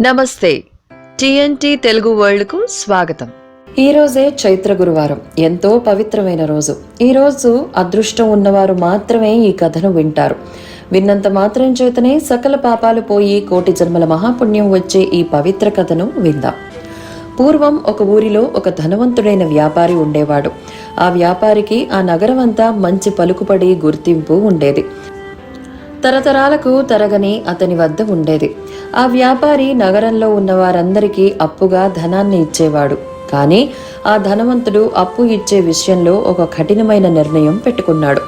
నమస్తే. టిఎన్టి తెలుగు వరల్డ్కు స్వాగతం. ఈ రోజే చైత్ర గురువారం. ఎంతో పవిత్రమైన రోజు. ఈ రోజు అదృష్టం ఉన్నవారు మాత్రమే ఈ కథను వింటారు. విన్నంత మాత్రం చేతనే సకల పాపాలు పోయి కోటి జన్మల మహాపుణ్యం వచ్చే ఈ పవిత్ర కథను విందాం. పూర్వం ఒక ఊరిలో ఒక ధనవంతుడైన వ్యాపారి ఉండేవాడు. ఆ వ్యాపారికి ఆ నగరం అంతా మంచి పలుకుపడి గుర్తింపు ఉండేది. తరతరాలకు తరగని అతని వద్ద ఉండేది. ఆ వ్యాపారి నగరంలో ఉన్న వారందరికీ అప్పుగా ధనాన్ని ఇచ్చేవాడు. కానీ ఆ ధనవంతుడు అప్పు ఇచ్చే విషయంలో ఒక కఠినమైన నిర్ణయం పెట్టుకున్నాడు.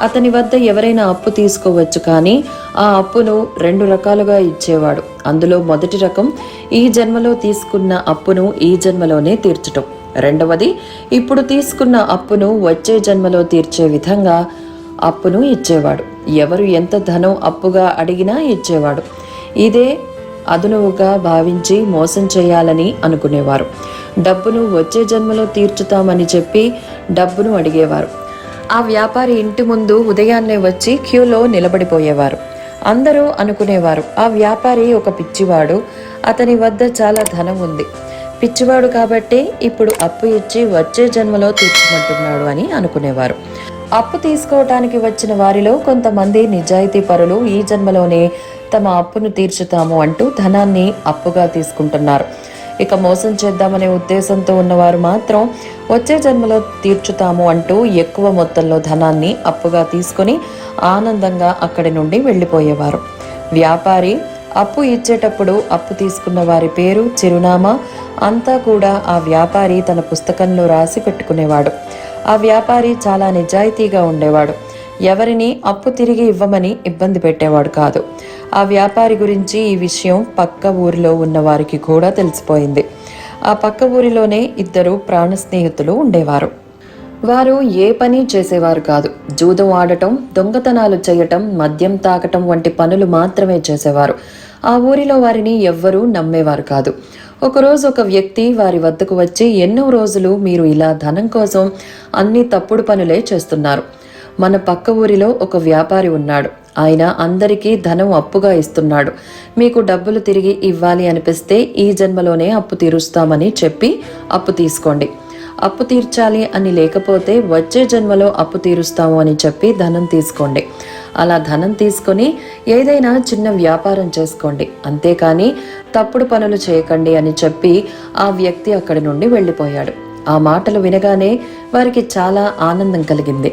అతని వద్ద ఎవరైనా అప్పు తీసుకోవచ్చు కానీ ఆ అప్పును రెండు రకాలుగా ఇచ్చేవాడు. అందులో మొదటి రకం ఈ జన్మలో తీసుకున్న అప్పును ఈ జన్మలోనే తీర్చటం. రెండవది ఇప్పుడు తీసుకున్న అప్పును వచ్చే జన్మలో తీర్చే విధంగా అప్పును ఇచ్చేవాడు. ఎవరు ఎంత ధనం అప్పుగా అడిగినా ఇచ్చేవాడు. ఇదే అదునువుగా భావించి మోసం చేయాలని అనుకునేవారు. డబ్బును వచ్చే జన్మలో తీర్చుతామని చెప్పి డబ్బును అడిగేవారు. ఆ వ్యాపారి ఇంటి ముందు ఉదయాన్నే వచ్చి క్యూలో నిలబడిపోయేవారు. అందరూ అనుకునేవారు ఆ వ్యాపారి ఒక పిచ్చివాడు అతని వద్ద చాలా ధనం ఉంది. పిచ్చివాడు కాబట్టి ఇప్పుడు అప్పు ఇచ్చి వచ్చే జన్మలో తీర్చుకుంటున్నాడు అని అనుకునేవారు. అప్పు తీసుకోవటానికి వచ్చిన వారిలో కొంతమంది నిజాయితీ పరులు ఈ జన్మలోనే తమ అప్పును తీర్చుతాము అంటూ ధనాన్ని అప్పుగా తీసుకుంటున్నారు. ఇక మోసం చేద్దామనే ఉద్దేశంతో ఉన్నవారు మాత్రం వచ్చే జన్మలో తీర్చుతాము అంటూ ఎక్కువ మొత్తంలో ధనాన్ని అప్పుగా తీసుకొని ఆనందంగా అక్కడి నుండి వెళ్ళిపోయేవారు. వ్యాపారి అప్పు ఇచ్చేటప్పుడు అప్పు తీసుకున్న వారి పేరు చిరునామా అంతా కూడా ఆ వ్యాపారి తన పుస్తకంలో రాసి పెట్టుకునేవాడు. ఆ వ్యాపారి చాలా నిజాయితీగా ఉండేవాడు. ఎవరిని అప్పు తిరిగి ఇవ్వమని ఇబ్బంది పెట్టేవాడు కాదు. ఆ వ్యాపారి గురించి ఈ విషయం పక్క ఊరిలో ఉన్న వారికి కూడా తెలిసిపోయింది. ఆ పక్క ఊరిలోనే ఇద్దరు ప్రాణ స్నేహితులు ఉండేవారు. వారు ఏ పని చేసేవారు కాదు. జూదం ఆడటం దొంగతనాలు చేయటం మద్యం తాకటం వంటి పనులు మాత్రమే చేసేవారు. ఆ ఊరిలో వారిని ఎవ్వరూ నమ్మేవారు కాదు. ఒకరోజు ఒక వ్యక్తి వారి వద్దకు వచ్చి ఎన్నో రోజులు మీరు ఇలా ధనం కోసం అన్ని తప్పుడు పనులే చేస్తున్నారు. మన పక్క ఊరిలో ఒక వ్యాపారి ఉన్నాడు. ఆయన అందరికీ ధనం అప్పుగా ఇస్తున్నాడు. మీకు డబ్బులు తిరిగి ఇవ్వాలి అనిపిస్తే ఈ జన్మలోనే అప్పు తీరుస్తామని చెప్పి అప్పు తీసుకోండి. అప్పు తీర్చాలి అని లేకపోతే వచ్చే జన్మలో అప్పు తీరుస్తాము అని చెప్పి ధనం తీసుకోండి. అలా ధనం తీసుకొని ఏదైనా చిన్న వ్యాపారం చేసుకోండి. అంతేకాని తప్పుడు పనులు చేయకండి అని చెప్పి ఆ వ్యక్తి అక్కడి నుండి వెళ్ళిపోయాడు. ఆ మాటలు వినగానే వారికి చాలా ఆనందం కలిగింది.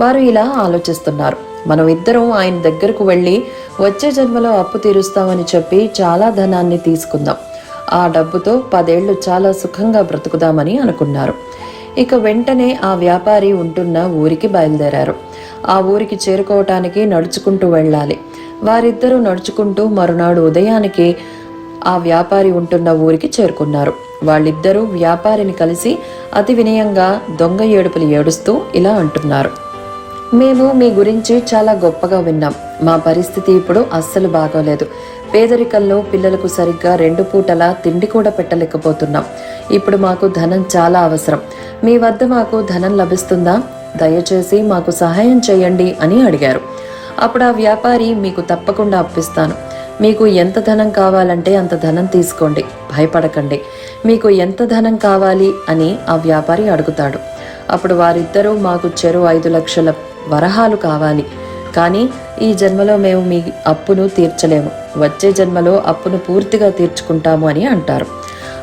వారు ఇలా ఆలోచిస్తున్నారు. మనం ఇద్దరం ఆయన దగ్గరకు వెళ్ళి వచ్చే జన్మలో అప్పు తీరుస్తామని చెప్పి చాలా ధనాన్ని తీసుకుందాం. ఆ డబ్బుతో పదేళ్ళు చాలా సుఖంగా బ్రతుకుదామని అనుకున్నారు. ఇక వెంటనే ఆ వ్యాపారి ఉంటున్న ఊరికి బయలుదేరారు. ఆ ఊరికి చేరుకోవటానికి నడుచుకుంటూ వెళ్ళాలి. వారిద్దరూ నడుచుకుంటూ మరునాడు ఉదయానికి ఆ వ్యాపారి ఉంటున్న ఊరికి చేరుకున్నారు. వాళ్ళిద్దరూ వ్యాపారిని కలిసి అతి వినయంగా దొంగ ఏడుపులు ఏడుస్తూ ఇలా అంటున్నారు. మేము మీ గురించి చాలా గొప్పగా విన్నాం. మా పరిస్థితి ఇప్పుడు అస్సలు బాగోలేదు. పేదరికంలో పిల్లలకు సరిగ్గా రెండు పూటల తిండి కూడా పెట్టలేకపోతున్నాం. ఇప్పుడు మాకు ధనం చాలా అవసరం. మీ వద్ద మాకు ధనం లభిస్తుందా? దయచేసి మాకు సహాయం చేయండి అని అడిగారు. అప్పుడు ఆ వ్యాపారి మీకు తప్పకుండా అప్పిస్తాను. మీకు ఎంత ధనం కావాలంటే అంత ధనం తీసుకోండి. భయపడకండి. మీకు ఎంత ధనం కావాలి అని ఆ వ్యాపారి అడుగుతాడు. అప్పుడు వారిద్దరూ మాకు చెరు ఐదు లక్షల వరహాలు కావాలి. కానీ ఈ జన్మలో మేము మీ అప్పును తీర్చలేము. వచ్చే జన్మలో అప్పును పూర్తిగా తీర్చుకుంటాము అని అంటారు.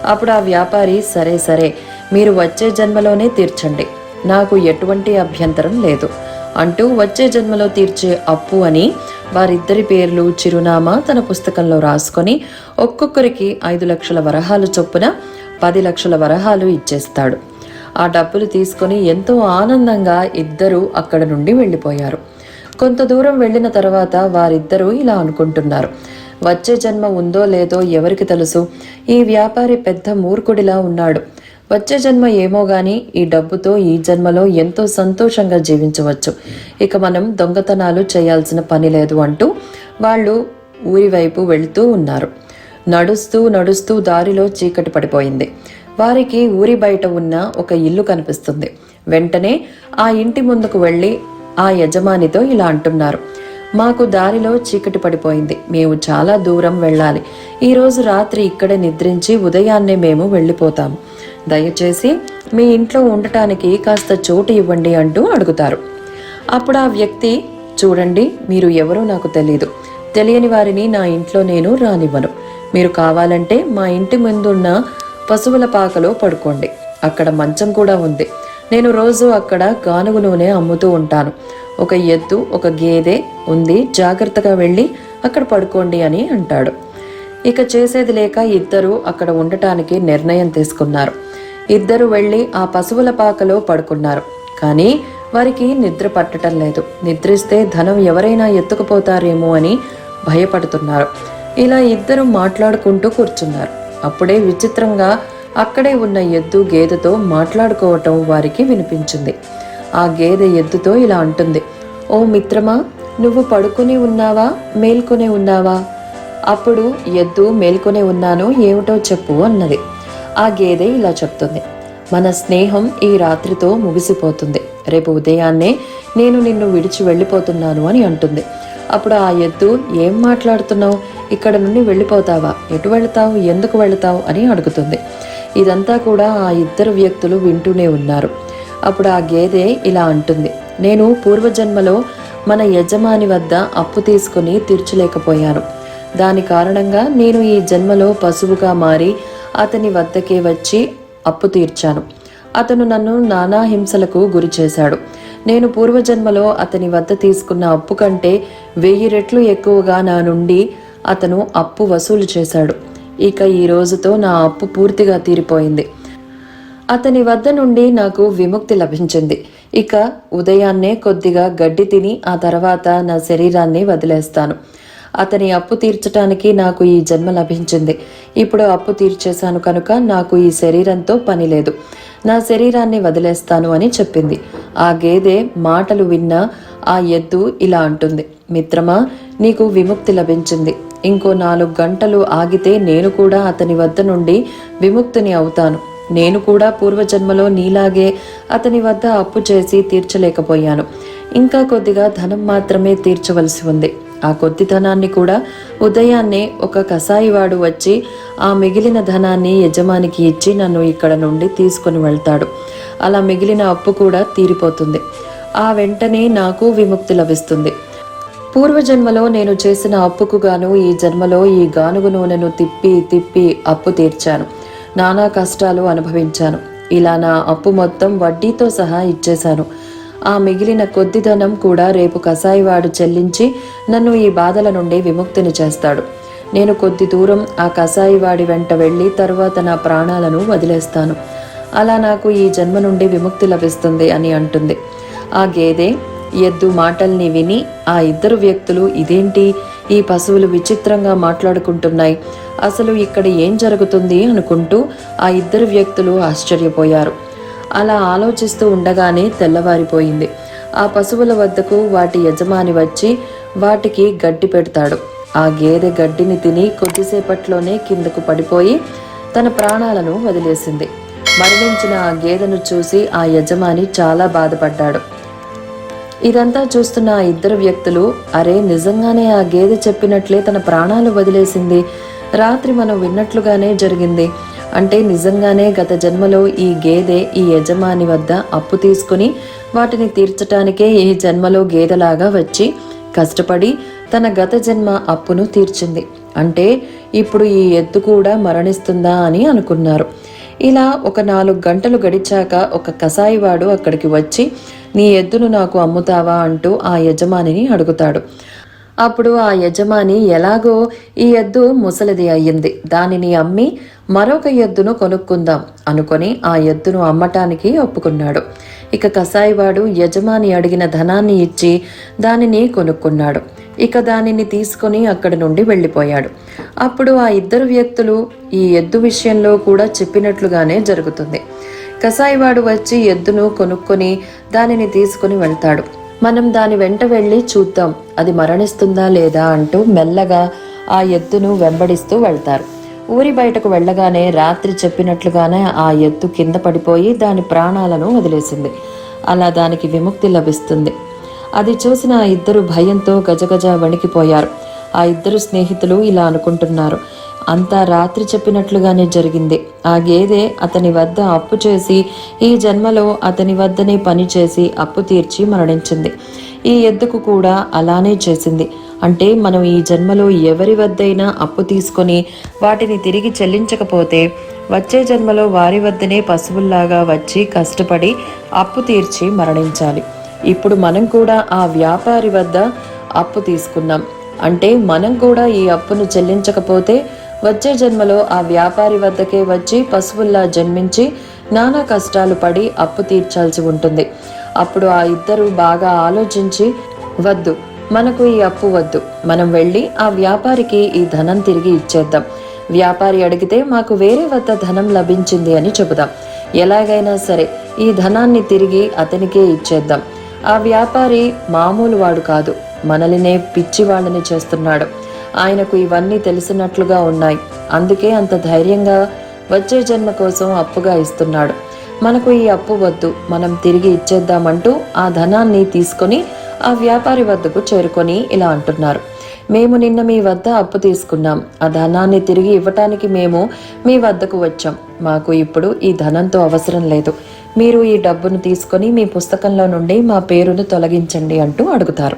అప్పుడు ఆ వ్యాపారి సరే సరే మీరు వచ్చే జన్మలోనే తీర్చండి. నాకు ఎటువంటి అభ్యంతరం లేదు. అంటూ వచ్చే జన్మలో తీర్చే అప్పు అని వారిద్దరి పేర్లు చిరునామా తన పుస్తకంలో రాసుకొని ఒక్కొక్కరికి ఐదు లక్షల వరహాలు చొప్పున పది లక్షల వరహాలు ఇచ్చేస్తాడు. ఆ డబ్బులు తీసుకొని ఎంతో ఆనందంగా ఇద్దరూ అక్కడ నుండి వెళ్ళిపోయారు. కొంత దూరం వెళ్ళిన తర్వాత వారిద్దరూ ఇలా అనుకుంటున్నారు. వచ్చే జన్మ ఉందో లేదో ఎవరికి తెలుసు? ఈ వ్యాపారి పెద్ద మూర్ఖుడిలా ఉన్నాడు. వచ్చే జన్మ ఏమో గాని ఈ డబ్బుతో ఈ జన్మలో ఎంతో సంతోషంగా జీవించవచ్చు. ఇక మనం దొంగతనాలు చేయాల్సిన పని లేదు అంటూ వాళ్ళు ఊరి వైపు వెళ్తూ ఉన్నారు. నడుస్తూ నడుస్తూ దారిలో చీకటి పడిపోయింది. వారికి ఊరి బయట ఉన్న ఒక ఇల్లు కనిపిస్తుంది. వెంటనే ఆ ఇంటి ముందుకు వెళ్ళి ఆ యజమానితో ఇలా అంటున్నారు. మాకు దారిలో చీకటి పడిపోయింది. మేము చాలా దూరం వెళ్ళాలి. ఈరోజు రాత్రి ఇక్కడే నిద్రించి ఉదయాన్నే మేము వెళ్ళిపోతాము. దయచేసి మీ ఇంట్లో ఉండటానికి కాస్త చోటు ఇవ్వండి అంటూ అడుగుతారు. అప్పుడు ఆ వ్యక్తి చూడండి మీరు ఎవరో నాకు తెలియదు తెలియని వారిని నా ఇంట్లో నేను రానివ్వను. మీరు కావాలంటే మా ఇంటి ముందున్న పశువుల పాకలో పడుకోండి. అక్కడ మంచం కూడా ఉంది. నేను రోజు అక్కడ గానుగు నూనె అమ్ముతూ ఉంటాను. ఒక ఎద్దు ఒక గేదె ఉంది. జాగ్రత్తగా వెళ్ళి అక్కడ పడుకోండి అని అంటాడు. ఇక చేసేది లేక ఇద్దరు అక్కడ ఉండటానికి నిర్ణయం తీసుకున్నారు. ఇద్దరు వెళ్ళి ఆ పశువుల పాకలో పడుకున్నారు. కానీ వారికి నిద్ర పట్టడం లేదు. నిద్రిస్తే ధనం ఎవరైనా ఎత్తుకుపోతారేమో అని భయపడుతున్నారు. ఇలా ఇద్దరు మాట్లాడుకుంటూ కూర్చున్నారు. అప్పుడే విచిత్రంగా అక్కడే ఉన్న ఎద్దు గేదెతో మాట్లాడుకోవటం వారికి వినిపించింది. ఆ గేదె ఎద్దుతో ఇలా అంటుంది ఓ మిత్రమా నువ్వు పడుకుని ఉన్నావా మేల్కొని ఉన్నావా? అప్పుడు ఎద్దు మేల్కొనే ఉన్నాను ఏమిటో చెప్పు అన్నది. ఆ గేదె ఇలా చెప్తుంది మన స్నేహం ఈ రాత్రితో ముగిసిపోతుంది. రేపు ఉదయాన్నే నేను నిన్ను విడిచి వెళ్ళిపోతున్నాను అని అంటుంది. అప్పుడు ఆ ఎద్దు ఏం మాట్లాడుతున్నావు? ఇక్కడ నుండి వెళ్ళిపోతావా? ఎటు వెళతావు? ఎందుకు వెళతావు? అని అడుగుతుంది. ఇదంతా కూడా ఆ ఇద్దరు వ్యక్తులు వింటూనే ఉన్నారు. అప్పుడు ఆ గేదె ఇలా అంటుంది నేను పూర్వజన్మలో మన యజమాని వద్ద అప్పు తీసుకుని తీర్చలేకపోయాను. దాని కారణంగా నేను ఈ జన్మలో పశువుగా మారి అతని వద్దకే వచ్చి అప్పు తీర్చాను. అతను నన్ను నానా హింసలకు గురి చేశాడు. నేను పూర్వజన్మలో అతని వద్ద తీసుకున్న అప్పు కంటే వెయ్యి రెట్లు ఎక్కువగా నా నుండి అతను అప్పు వసూలు చేశాడు. ఇక ఈ రోజుతో నా అప్పు పూర్తిగా తీరిపోయింది. అతని వద్ద నుండి నాకు విముక్తి లభించింది. ఇక ఉదయాన్నే కొద్దిగా గడ్డి తిని ఆ తర్వాత నా శరీరాన్ని వదిలేస్తాను. అతని అప్పు తీర్చటానికి నాకు ఈ జన్మ లభించింది. ఇప్పుడు అప్పు తీర్చేశాను కనుక నాకు ఈ శరీరంతో పని లేదు. నా శరీరాన్ని వదిలేస్తాను అని చెప్పింది. ఆ గేదె మాటలు విన్న ఆ ఎద్దు ఇలా అంటుంది మిత్రమా నీకు విముక్తి లభించింది. ఇంకో నాలుగు గంటలు ఆగితే నేను కూడా అతని వద్ద నుండి విముక్తిని అవుతాను. నేను కూడా పూర్వజన్మలో నీలాగే అతని వద్ద అప్పు చేసి తీర్చలేకపోయాను. ఇంకా కొద్దిగా ధనం మాత్రమే తీర్చవలసి ఉంది. ఆ కొద్ది ధనాన్ని కూడా ఉదయాన్నే ఒక కసాయివాడు వచ్చి ఆ మిగిలిన ధనాన్ని యజమానికి ఇచ్చి నన్ను ఇక్కడ నుండి తీసుకొని వెళ్తాడు. అలా మిగిలిన అప్పు కూడా తీరిపోతుంది. ఆ వెంటనే నాకు విముక్తి లభిస్తుంది. పూర్వజన్మలో నేను చేసిన అప్పుకు గాను ఈ జన్మలో ఈ గానుగు నూనెను తిప్పి తిప్పి అప్పు తీర్చాను. నానా కష్టాలు అనుభవించాను. ఇలా నా అప్పు మొత్తం వడ్డీతో సహా ఇచ్చేశాను. ఆ మిగిలిన కొద్ది ధనం కూడా రేపు కసాయివాడు చెల్లించి నన్ను ఈ బాధల నుండి విముక్తిని చేస్తాడు. నేను కొద్ది దూరం ఆ కసాయివాడి వెంట వెళ్ళి తరువాత నా ప్రాణాలను వదిలేస్తాను. అలా నాకు ఈ జన్మ నుండి విముక్తి లభిస్తుంది అని అంటుంది. ఆ గేదె ఎద్దు మాటల్ని విని ఆ ఇద్దరు వ్యక్తులు ఇదేంటి? ఈ పశువులు విచిత్రంగా మాట్లాడుకుంటున్నాయి. అసలు ఇక్కడ ఏం జరుగుతుంది అనుకుంటూ ఆ ఇద్దరు వ్యక్తులు ఆశ్చర్యపోయారు. అలా ఆలోచిస్తూ ఉండగానే తెల్లవారిపోయింది. ఆ పశువుల వద్దకు వాటి యజమాని వచ్చి వాటికి గడ్డి పెడతాడు. ఆ గేదె గడ్డిని తిని కొద్దిసేపట్లోనే కిందకు పడిపోయి తన ప్రాణాలను వదిలేసింది. మరణించిన ఆ గేదెను చూసి ఆ యజమాని చాలా బాధపడ్డాడు. ఇదంతా చూస్తున్న ఆ ఇద్దరు వ్యక్తులు అరే నిజంగానే ఆ గేదె చెప్పినట్లే తన ప్రాణాలు వదిలేసింది. రాత్రి మనం విన్నట్లుగానే జరిగింది. అంటే నిజంగానే గత జన్మలో ఈ గేదె ఈ యజమాని వద్ద అప్పు తీసుకుని వాటిని తీర్చటానికే ఈ జన్మలో గేదెలాగా వచ్చి కష్టపడి తన గత జన్మ అప్పును తీర్చింది. అంటే ఇప్పుడు ఈ ఎత్తు కూడా మరణిస్తుందా అని అనుకున్నారు. ఇలా ఒక నాలుగు గంటలు గడిచాక ఒక కసాయివాడు అక్కడికి వచ్చి నీ ఎద్దును నాకు అమ్ముతావా? అంటూ ఆ యజమానిని అడుగుతాడు. అప్పుడు ఆ యజమాని ఎలాగో ఈ ఎద్దు ముసలిది అయ్యింది. దానిని అమ్మి మరొక ఎద్దును కొనుక్కుందాం అనుకొని ఆ ఎద్దును అమ్మటానికి ఒప్పుకున్నాడు. ఇక కసాయివాడు యజమాని అడిగిన ధనాన్ని ఇచ్చి దానిని కొనుక్కున్నాడు. ఇక దానిని తీసుకొని అక్కడి నుండి వెళ్ళిపోయాడు. అప్పుడు ఆ ఇద్దరు వ్యక్తులు ఈ ఎద్దు విషయంలో కూడా చెప్పినట్లుగానే జరుగుతుంది. కసాయివాడు వచ్చి ఎద్దును కొనుక్కొని దానిని తీసుకుని వెళ్తాడు. మనం దాని వెంట వెళ్ళి చూద్దాం అది మరణిస్తుందా లేదా అంటూ మెల్లగా ఆ ఎద్దును వెంబడిస్తూ వెళ్తారు. ఊరి బయటకు వెళ్ళగానే రాత్రి చెప్పినట్లుగానే ఆ ఎద్దు కింద పడిపోయి దాని ప్రాణాలను వదిలేసింది. అలా దానికి విముక్తి లభిస్తుంది. అది చూసిన ఆ ఇద్దరు భయంతో గజగజ వణికిపోయారు. ఆ ఇద్దరు స్నేహితులు ఇలా అనుకుంటున్నారు. అంతా రాత్రి చెప్పినట్లుగానే జరిగింది. ఆ గేదె అతని వద్ద అప్పు చేసి ఈ జన్మలో అతని వద్దనే పని చేసి అప్పు తీర్చి మరణించింది. ఈ ఎద్దుకు కూడా అలానే చేసింది. అంటే మనం ఈ జన్మలో ఎవరి వద్దైనా అప్పు తీసుకొని వాటిని తిరిగి చెల్లించకపోతే వచ్చే జన్మలో వారి వద్దనే పశువుల్లాగా వచ్చి కష్టపడి అప్పు తీర్చి మరణించాలి. ఇప్పుడు మనం కూడా ఆ వ్యాపారి వద్ద అప్పు తీసుకున్నాం. అంటే మనం కూడా ఈ అప్పును చెల్లించకపోతే వచ్చే జన్మలో ఆ వ్యాపారి వద్దకే వచ్చి పశువుల్లా జన్మించి నానా కష్టాలు పడి అప్పు తీర్చాల్సి ఉంటుంది. అప్పుడు ఆ ఇద్దరు బాగా ఆలోచించి వద్దు మనకు ఈ అప్పు వద్దు. మనం వెళ్ళి ఆ వ్యాపారికి ఈ ధనం తిరిగి ఇచ్చేద్దాం. వ్యాపారి అడిగితే మాకు వేరే వద్ద ధనం లభించింది అని చెబుదాం. ఎలాగైనా సరే ఈ ధనాన్ని తిరిగి అతనికే ఇచ్చేద్దాం. ఆ వ్యాపారి మామూలు వాడు కాదు. మనలినే పిచ్చి వాళ్ళని చేస్తున్నాడు. ఆయనకు ఇవన్నీ తెలిసినట్లుగా ఉన్నాయి. అందుకే అంత ధైర్యంగా వచ్చే జన్మ కోసం అప్పుగా ఇస్తున్నాడు. మనకు ఈ అప్పు వద్దు. మనం తిరిగి ఇచ్చేద్దామంటూ ఆ ధనాన్ని తీసుకొని ఆ వ్యాపారి వద్దకు చేరుకొని ఇలా అంటున్నారు. మేము నిన్న మీ వద్ద అప్పు తీసుకున్నాం. ఆ ధనాన్ని తిరిగి ఇవ్వటానికి మేము మీ వద్దకు వచ్చాం. మాకు ఇప్పుడు ఈ ధనంతో అవసరం లేదు. మీరు ఈ డబ్బును తీసుకొని మీ పుస్తకంలో నుండి మా పేరును తొలగించండి అంటూ అడుగుతారు.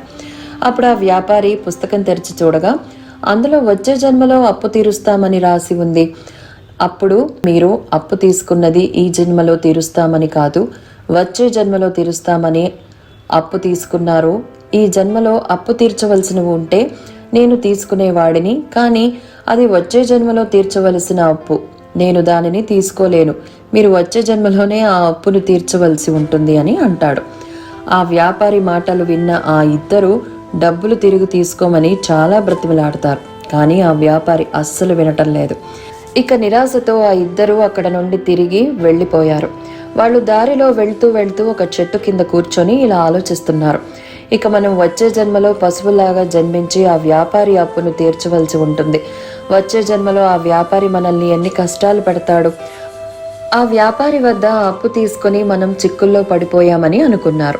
అప్పుడు ఆ వ్యాపారి పుస్తకం తెరిచి చూడగా అందులో వచ్చే జన్మలో అప్పు తీరుస్తామని రాసి ఉంది. అప్పుడు మీరు అప్పు తీసుకున్నది ఈ జన్మలో తీరుస్తామని కాదు వచ్చే జన్మలో తీరుస్తామని అప్పు తీసుకున్నారు. ఈ జన్మలో అప్పు తీర్చవలసినవి ఉంటే నేను తీసుకునేవాడిని కానీ అది వచ్చే జన్మలో తీర్చవలసిన అప్పు. నేను దానిని తీసుకోలేను. మీరు వచ్చే జన్మలోనే ఆ అప్పును తీర్చవలసి ఉంటుంది అని అంటాడు. ఆ వ్యాపారి మాటలు విన్న ఆ ఇద్దరు డబ్బులు తిరిగి తీసుకోమని చాలా బ్రతిమలాడతారు కానీ ఆ వ్యాపారి అస్సలు వినటం లేదు. ఇక నిరాశతో ఆ ఇద్దరు అక్కడ నుండి తిరిగి వెళ్ళిపోయారు. వాళ్ళు దారిలో వెళ్తూ వెళ్తూ ఒక చెట్టు కింద కూర్చొని ఇలా ఆలోచిస్తున్నారు. ఇక మనం వచ్చే జన్మలో పశువులాగా జన్మించి ఆ వ్యాపారి అప్పును తీర్చవలసి ఉంటుంది. వచ్చే జన్మలో ఆ వ్యాపారి మనల్ని ఎన్ని కష్టాలు పెడతాడు? ఆ వ్యాపారి వద్ద అప్పు తీసుకొని మనం చిక్కుల్లో పడిపోయామని అనుకున్నారు.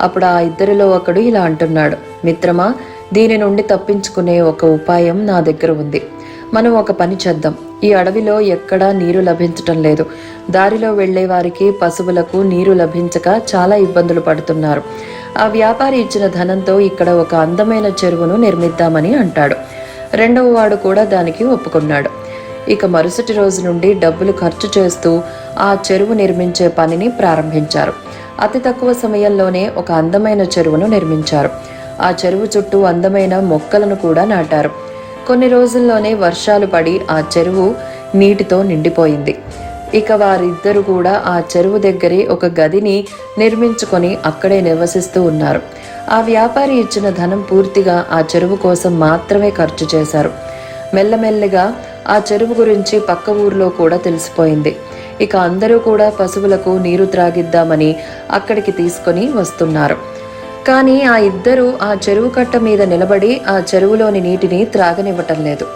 అప్పుడు ఆ ఇద్దరిలో ఒకడు ఇలా అంటున్నాడు. మిత్రమా దీని నుండి తప్పించుకునే ఒక ఉపాయం నా దగ్గర ఉంది. మనం ఒక పని చేద్దాం. ఈ అడవిలో ఎక్కడా నీరు లభించటం లేదు. దారిలో వెళ్ళే వారికి పశువులకు నీరు లభించక చాలా ఇబ్బందులు పడుతున్నారు. ఆ వ్యాపారి ఇచ్చిన ధనంతో ఇక్కడ ఒక అందమైన చెరువును నిర్మిద్దామని అంటాడు. రెండవ వాడు కూడా దానికి ఒప్పుకున్నాడు. ఇక మరుసటి రోజు నుండి డబ్బులు ఖర్చు చేస్తూ ఆ చెరువు నిర్మించే పనిని ప్రారంభించారు. అతి తక్కువ సమయంలోనే ఒక అందమైన చెరువును నిర్మించారు. ఆ చెరువు చుట్టూ అందమైన మొక్కలను కూడా నాటారు. కొన్ని రోజుల్లోనే వర్షాలు పడి ఆ చెరువు నీటితో నిండిపోయింది. ఇక వారిద్దరు కూడా ఆ చెరువు దగ్గరే ఒక గదిని నిర్మించుకొని అక్కడే నివసిస్తూ ఉన్నారు. ఆ వ్యాపారి ఇచ్చిన ధనం పూర్తిగా ఆ చెరువు కోసం మాత్రమే ఖర్చు చేశారు. మెల్లమెల్లగా ఆ చెరువు గురించి పక్క ఊర్లో కూడా తెలిసిపోయింది. ఇక అందరూ కూడా పశువులకు నీరు త్రాగిద్దామని అక్కడికి తీసుకొని వస్తున్నారు. కానీ ఆ ఇద్దరు ఆ చెరువు కట్ట మీద నిలబడి ఆ చెరువులోని నీటిని త్రాగనివ్వటం లేదు.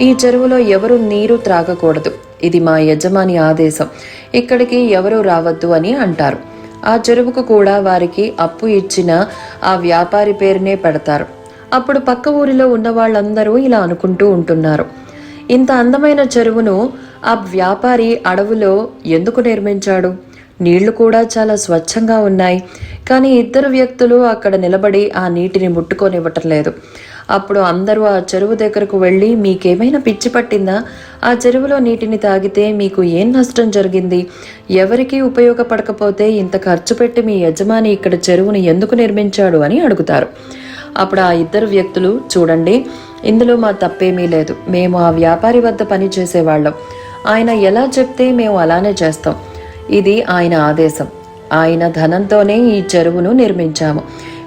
ఈ చెరువులో ఎవరు నీరు త్రాగకూడదు. ఇది మా యజమాని ఆదేశం. ఇక్కడికి ఎవరు రావద్దు అని అంటారు. ఆ చెరువుకు కూడా వారికి అప్పు ఇచ్చిన ఆ వ్యాపారి పేరునే పెడతారు. అప్పుడు పక్క ఊరిలో ఉన్న వాళ్ళందరూ ఇలా అనుకుంటూ ఉంటున్నారు. ఇంత అందమైన చెరువును ఆ వ్యాపారి అడవులో ఎందుకు నిర్మించాడు? నీళ్ళు కూడా చాలా స్వచ్ఛంగా ఉన్నాయి. కానీ ఇద్దరు వ్యక్తులు అక్కడ నిలబడి ఆ నీటిని ముట్టుకొనివ్వటం లేదు అప్పుడు అందరూ ఆ చెరువు దగ్గరకు వెళ్ళి మీకేమైనా పిచ్చి పట్టిందా? ఆ చెరువులో నీటిని తాగితే మీకు ఏం నష్టం జరిగింది? ఎవరికీ ఉపయోగపడకపోతే ఇంత ఖర్చు పెట్టి మీ యజమాని ఇక్కడ చెరువును ఎందుకు నిర్మించాడు? అని అడుగుతారు. అప్పుడు ఆ ఇద్దరు వ్యక్తులు చూడండి ఇందులో మా తప్పేమీ లేదు. మేము ఆ వ్యాపారి వద్ద పని చేసేవాళ్ళం. ఆయన ఎలా చెప్తే మేము అలానే చేస్తాం. ఇది ఆయన ఆదేశం. ఆయన ధనంతోనే ఈ చెరువును నిర్మించాము.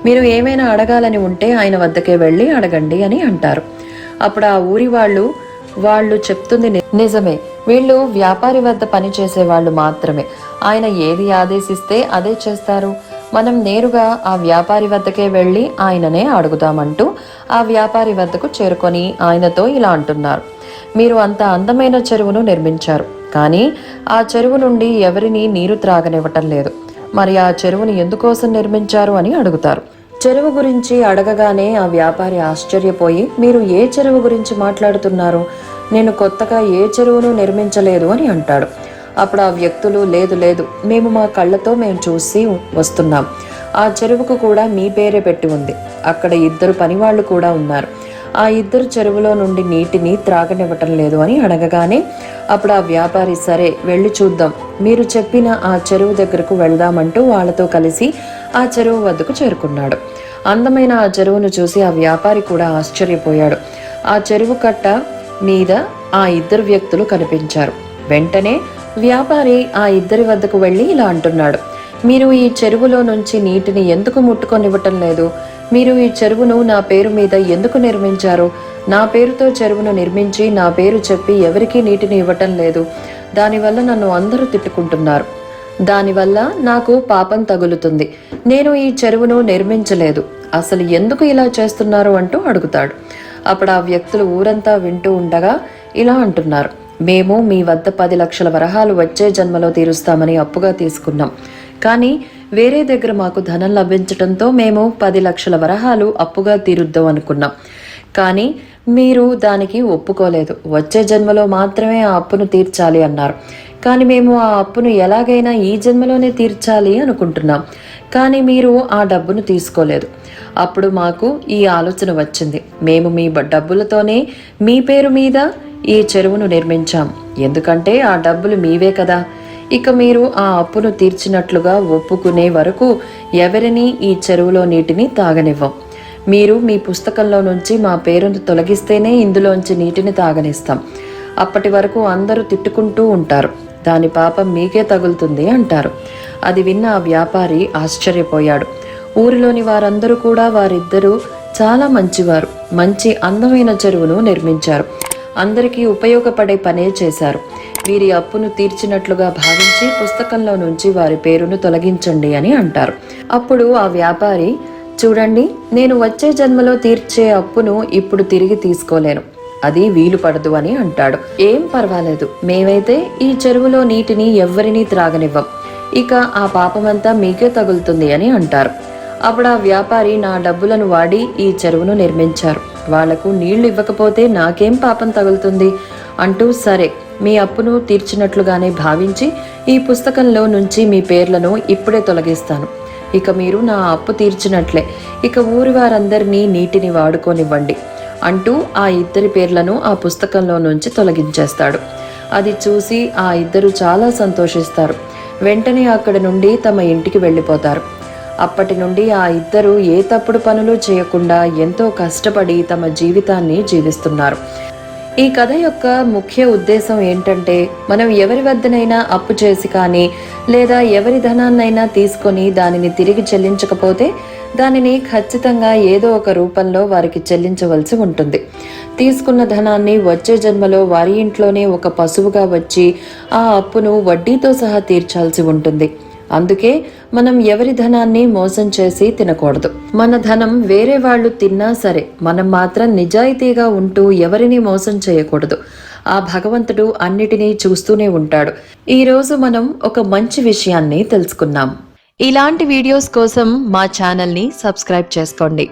మీరు ఏమైనా అడగాలని ఉంటే ఆయన వద్దకే వెళ్ళి అడగండి అని అంటారు. అప్పుడు ఆ ఊరి వాళ్ళు వాళ్ళు చెప్తుంది ని- నిజమే. వీళ్ళు వ్యాపారి వద్ద పని చేసే వాళ్ళు మాత్రమే. ఆయన ఏది ఆదేశిస్తే అదే చేస్తారు. మనం నేరుగా ఆ వ్యాపారి వద్దకే వెళ్ళి ఆయననే అడుగుదామంటూ ఆ వ్యాపారి వద్దకు చేరుకొని ఆయనతో ఇలా అంటున్నారు. మీరు అంత అందమైన చెరువును నిర్మించారు. కానీ ఆ చెరువు నుండి ఎవరిని నీరు త్రాగనివ్వటం లేదు. మరి ఆ చెరువుని ఎందుకోసం నిర్మించారు అని అడుగుతారు. చెరువు గురించి అడగగానే ఆ వ్యాపారి ఆశ్చర్యపోయి మీరు ఏ చెరువు గురించి మాట్లాడుతున్నారు? నేను కొత్తగా ఏ చెరువును నిర్మించలేదు అని అంటాడు. అప్పుడు ఆ వ్యక్తులు లేదు లేదు మేము మా కళ్ళతో మేము చూసి వస్తున్నాం. ఆ చెరువుకు కూడా మీ పేరే పెట్టి ఉంది. అక్కడ ఇద్దరు పనివాళ్ళు కూడా ఉన్నారు. ఆ ఇద్దరు చెరువులో నుండి నీటిని త్రాగనివ్వటం లేదు అని అడగగానే అప్పుడు ఆ వ్యాపారి సరే వెళ్ళి చూద్దాం. మీరు చెప్పిన ఆ చెరువు దగ్గరకు వెళ్దామంటూ వాళ్ళతో కలిసి ఆ చెరువు వద్దకు చేరుకున్నాడు. అందమైన ఆ చెరువును చూసి ఆ వ్యాపారి కూడా ఆశ్చర్యపోయాడు. ఆ చెరువు కట్ట మీద ఆ ఇద్దరు వ్యక్తులు కనిపించారు. వెంటనే వ్యాపారి ఆ ఇద్దరి వద్దకు వెళ్ళి ఇలా అంటున్నాడు. మీరు ఈ చెరువులో నుంచి నీటిని ఎందుకు ముట్టుకొనివ్వటం లేదు? మీరు ఈ చెరువును నా పేరు మీద ఎందుకు నిర్మించారు? నా పేరుతో చెరువును నిర్మించి నా పేరు చెప్పి ఎవరికీ నీటిని ఇవ్వటం లేదు. దానివల్ల నన్ను అందరూ తిట్టుకుంటున్నారు. దానివల్ల నాకు పాపం తగులుతుంది. నేను ఈ చెరువును నిర్మించలేదు. అసలు ఎందుకు ఇలా చేస్తున్నారు అంటూ అడుగుతాడు. అప్పుడు ఆ వ్యక్తులు ఊరంతా వింటూ ఉండగా ఇలా అంటున్నారు. మేము మీ వద్ద పది లక్షల వరహాలు వచ్చే జన్మలో తీరుస్తామని అప్పుగా తీసుకున్నాం. కానీ వేరే దగ్గర మాకు ధనం లభించడంతో మేము పది లక్షల వరహాలు అప్పుగా తీరుద్దాం అనుకున్నాం. కానీ మీరు దానికి ఒప్పుకోలేదు. వచ్చే జన్మలో మాత్రమే ఆ అప్పును తీర్చాలి అన్నారు. కానీ మేము ఆ అప్పును ఎలాగైనా ఈ జన్మలోనే తీర్చాలి అనుకుంటున్నాం. కానీ మీరు ఆ డబ్బును తీసుకోలేదు. అప్పుడు మాకు ఈ ఆలోచన వచ్చింది. మేము మీ డబ్బులతోనే మీ పేరు మీద ఈ చెరువును నిర్మించాం. ఎందుకంటే ఆ డబ్బులు మీవే కదా. ఇక మీరు ఆ అప్పును తీర్చినట్లుగా ఒప్పుకునే వరకు ఎవరిని ఈ చెరువులో నీటిని తాగనివ్వం. మీరు మీ పుస్తకంలో నుంచి మా పేరును తొలగిస్తేనే ఇందులోంచి నీటిని తాగనిస్తాం. అప్పటి వరకు అందరూ తిట్టుకుంటూ ఉంటారు. దాని పాపం మీకే తగులుతుంది అంటారు. అది విన్న ఆ వ్యాపారి ఆశ్చర్యపోయాడు. ఊరిలోని వారందరూ కూడా వారిద్దరూ చాలా మంచివారు. మంచి అందమైన చెరువును నిర్మించారు. అందరికీ ఉపయోగపడే పనే చేశారు. వీరి అప్పును తీర్చినట్లుగా భావించి పుస్తకంలో నుంచి వారి పేరును తొలగించండి అని అంటారు. అప్పుడు ఆ వ్యాపారి చూడండి నేను వచ్చే జన్మలో తీర్చే అప్పును ఇప్పుడు తిరిగి తీసుకోలేను. అది వీలు పడదు అని అంటాడు. ఏం పర్వాలేదు. మేమైతే ఈ చెరువులో నీటిని ఎవ్వరినీ త్రాగనివ్వం. ఇక ఆ పాపమంతా మీకే తగులుతుంది అని అంటారు. అప్పుడు ఆ వ్యాపారి నా డబ్బులను వాడి ఈ చెరువును నిర్మించారు. వాళ్ళకు నీళ్ళు ఇవ్వకపోతే నాకేం పాపం తగులుతుంది? అంటూ సరే మీ అప్పును తీర్చినట్లుగానే భావించి ఈ పుస్తకంలో నుంచి మీ పేర్లను ఇప్పుడే తొలగిస్తాను. ఇక మీరు నా అప్పు తీర్చినట్లే. ఇక ఊరి వారందరినీ నీటిని వాడుకోనివ్వండి అంటూ ఆ ఇద్దరి పేర్లను ఆ పుస్తకంలో నుంచి తొలగించేస్తాడు. అది చూసి ఆ ఇద్దరు చాలా సంతోషిస్తారు. వెంటనే అక్కడి నుండి తమ ఇంటికి వెళ్ళిపోతారు. అప్పటి నుండి ఆ ఇద్దరు ఏ తప్పుడు పనులు చేయకుండా ఎంతో కష్టపడి తమ జీవితాన్ని జీవిస్తున్నారు. ఈ కథ యొక్క ముఖ్య ఉద్దేశం ఏంటంటే మనం ఎవరి వద్దనైనా అప్పు చేసి కానీ లేదా ఎవరి ధనాన్నైనా తీసుకొని దానిని తిరిగి చెల్లించకపోతే దానిని ఖచ్చితంగా ఏదో ఒక రూపంలో వారికి చెల్లించవలసి ఉంటుంది. తీసుకున్న ధనాన్ని వచ్చే జన్మలో వారి ఇంట్లోనే ఒక పశువుగా వచ్చి ఆ అప్పును వడ్డీతో సహా తీర్చాల్సి ఉంటుంది. అందుకే మనం ఎవరి ధనాన్ని మోసం చేసి తినకూడదు. మన ధనం వేరే వాళ్ళు తిన్నా సరే మనం మాత్రం నిజాయితీగా ఉంటూ ఎవరిని మోసం చేయకూడదు. ఆ భగవంతుడు అన్నిటినీ చూస్తూనే ఉంటాడు. ఈరోజు మనం ఒక మంచి విషయాన్ని తెలుసుకున్నాం ఇలాంటి వీడియోస్ కోసం మా ఛానల్ని సబ్స్క్రైబ్ చేసుకోండి.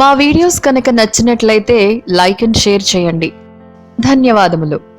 మా వీడియోస్ కనుక నచ్చినట్లయితే లైక్ అండ్ షేర్ చేయండి. ధన్యవాదములు.